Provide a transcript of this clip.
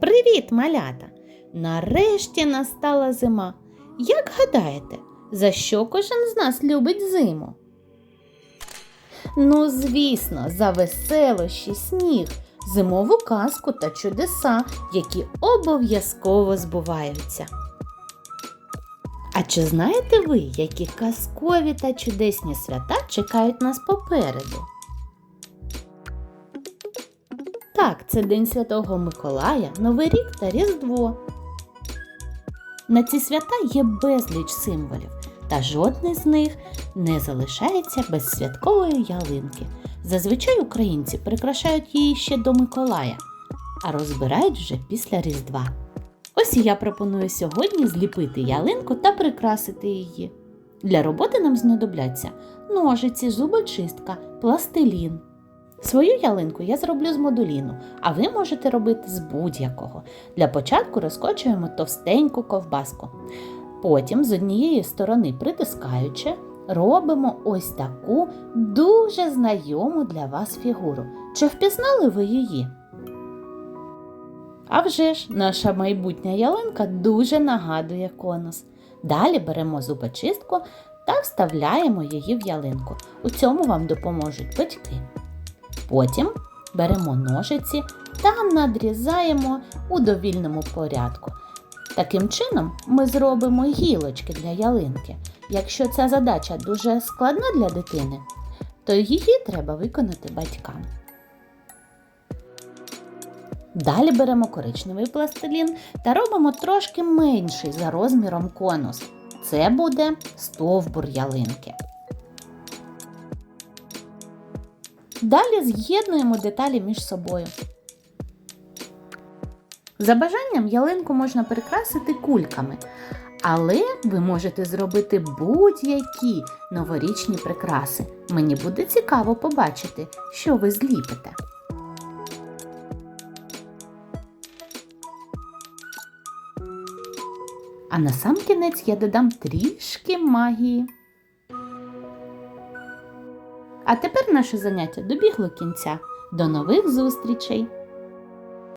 Привіт, малята! Нарешті настала зима. Як гадаєте, за що кожен з нас любить зиму? Ну, звісно, за веселощі, сніг, зимову казку та чудеса, які обов'язково збуваються. А чи знаєте ви, які казкові та чудесні свята чекають нас попереду? Так, це День Святого Миколая, Новий рік та Різдво. На ці свята є безліч символів, та жодний з них не залишається без святкової ялинки. Зазвичай українці прикрашають її ще до Миколая, а розбирають вже після Різдва. Ось і я пропоную сьогодні зліпити ялинку та прикрасити її. Для роботи нам знадобляться ножиці, зубочистка, пластилін. Свою ялинку я зроблю з модуліну, а ви можете робити з будь-якого. Для початку розкочуємо товстеньку ковбаску. Потім з однієї сторони притискаючи, робимо ось таку дуже знайому для вас фігуру. Чи впізнали ви її? А вже ж, наша майбутня ялинка дуже нагадує конус. Далі беремо зубочистку та вставляємо її в ялинку. У цьому вам допоможуть батьки. Потім беремо ножиці та надрізаємо у довільному порядку. Таким чином ми зробимо гілочки для ялинки. Якщо ця задача дуже складна для дитини, то її треба виконати батькам. Далі беремо коричневий пластилін та робимо трошки менший за розміром конус. Це буде стовбур ялинки. Далі з'єднуємо деталі між собою. За бажанням ялинку можна прикрасити кульками, але ви можете зробити будь-які новорічні прикраси. Мені буде цікаво побачити, що ви зліпите. А на сам кінець я додам трішки магії. А тепер наше заняття добігло кінця. До нових зустрічей!